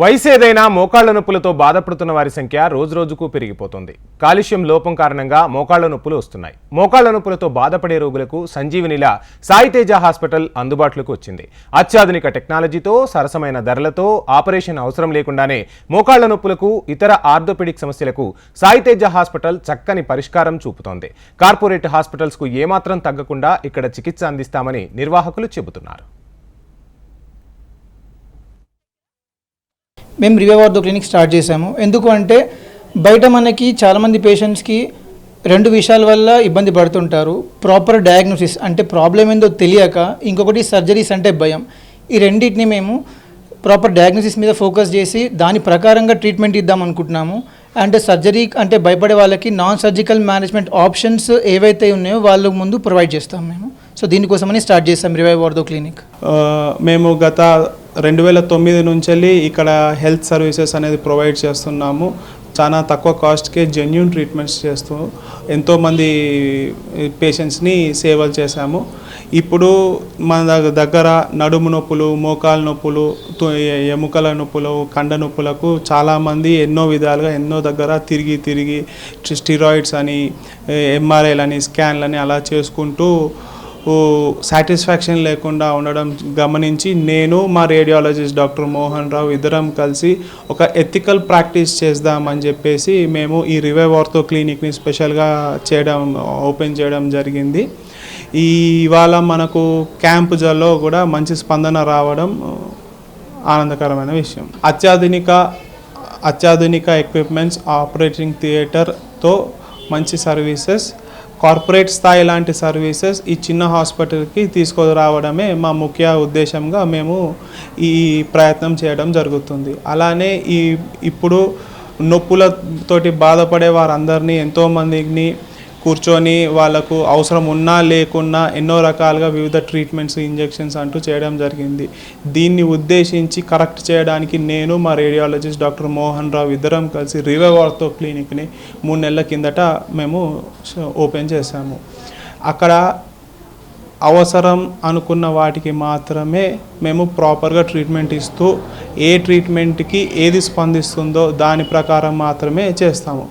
వయసు ఏదైనా మోకాళ్ళ నొప్పులతో బాధపడుతున్న వారి సంఖ్య రోజురోజుకు పెరిగిపోతుంది. కాలుష్యం లోపం కారణంగా మోకాళ్ళ నొప్పులు వస్తున్నాయి. మోకాళ్ళ నొప్పులతో బాధపడే రోగులకు సంజీవనిలా సాయితేజ హాస్పిటల్ అందుబాటులోకి వచ్చింది. అత్యాధునిక టెక్నాలజీతో సరసమైన ధరలతో ఆపరేషన్ అవసరం లేకుండానే మోకాళ్ళ నొప్పులకు ఇతర ఆర్థోపెడిక్ సమస్యలకు సాయితేజ హాస్పిటల్ చక్కని పరిష్కారం చూపుతోంది. కార్పొరేట్ హాస్పిటల్స్కు ఏమాత్రం తగ్గకుండా ఇక్కడ చికిత్స అందిస్తామని నిర్వాహకులు చెబుతున్నారు. మేము రివేవార్దో క్లినిక్ స్టార్ట్ చేసాము ఎందుకు అంటే బయట మనకి చాలామంది పేషెంట్స్కి రెండు విషయాల వల్ల ఇబ్బంది పడుతుంటారు. ప్రాపర్ డయాగ్నోసిస్ అంటే ప్రాబ్లం ఏందో తెలియక ఇంకొకటి సర్జరీస్ అంటే భయం. ఈ రెండింటిని మేము ప్రాపర్ డయాగ్నోసిస్ మీద ఫోకస్ చేసి దాని ప్రకారంగా ట్రీట్మెంట్ ఇద్దాం అనుకుంటున్నాము. అండ్ సర్జరీ అంటే భయపడే వాళ్ళకి నాన్ సర్జికల్ మేనేజ్మెంట్ ఆప్షన్స్ ఏవైతే ఉన్నాయో వాళ్ళ ముందు ప్రొవైడ్ చేస్తాం మేము. సో దీనికోసమని స్టార్ట్ చేస్తాం రివైవ్ వార్దో క్లినిక్. Uh, మేము గత రెండు వేల తొమ్మిది నుంచి ఇక్కడ హెల్త్ సర్వీసెస్ అనేది ప్రొవైడ్ చేస్తున్నాము. చాలా తక్కువ కాస్ట్కే జెన్యున్ ట్రీట్మెంట్స్ చేస్తూ ఎంతోమంది పేషెంట్స్ని సేవలు చేశాము. ఇప్పుడు మన దగ్గ- దగ్గర నడుము నొప్పులు మోకాలు నొప్పులు ఎముకల నొప్పులు కండ నొప్పులకు చాలామంది ఎన్నో విధాలుగా ఎన్నో దగ్గర తిరిగి తిరిగి స్టిరాయిడ్స్ అని ఎంఆర్ఐలని స్కాన్లని అలా చేసుకుంటూ సాటిస్ఫాక్షన్ లేకుండా ఉండడం గమనించి నేను మా రేడియాలజిస్ట్ డాక్టర్ మోహన్ రావు ఇద్దరం కలిసి ఒక ఎథికల్ ప్రాక్టీస్ చేద్దామని చెప్పేసి మేము ఈ రివైవ్ ఆర్థో క్లినిక్ని స్పెషల్గా చేయడం ఓపెన్ చేయడం జరిగింది. ఈ ఇవాళ మనకు క్యాంపులలో కూడా మంచి స్పందన రావడం ఆనందకరమైన విషయం. అత్యాధునిక అత్యాధునిక ఎక్విప్మెంట్స్ ఆపరేటింగ్ థియేటర్తో మంచి సర్వీసెస్ కార్పొరేట్ స్థాయి లాంటి సర్వీసెస్ ఈ చిన్న హాస్పిటల్కి తీసుకురావడమే మా ముఖ్య ఉద్దేశంగా మేము ఈ ప్రయత్నం చేయడం జరుగుతుంది. అలానే ఈ ఇప్పుడు నొప్పులతోటి బాధపడే వారందరినీ ఎంతోమందిని కూర్చొని వాళ్ళకు అవసరం ఉన్నా లేకున్నా ఎన్నో రకాలుగా వివిధ ట్రీట్మెంట్స్ ఇంజెక్షన్స్ అంటూ చేయడం జరిగింది. దీన్ని ఉద్దేశించి కరెక్ట్ చేయడానికి నేను మా రేడియాలజిస్ట్ డాక్టర్ మోహన్ రావు ఇద్దరం కలిసి రివైవ్ ఆర్థో క్లినిక్ని మూడు నెలల కిందట మేము ఓపెన్ చేశాము. అక్కడ అవసరం అనుకున్న వాటికి మాత్రమే మేము ప్రాపర్గా ట్రీట్మెంట్ ఇస్తూ ఏ ట్రీట్మెంట్కి ఏది స్పందిస్తుందో దాని ప్రకారం మాత్రమే చేస్తాము.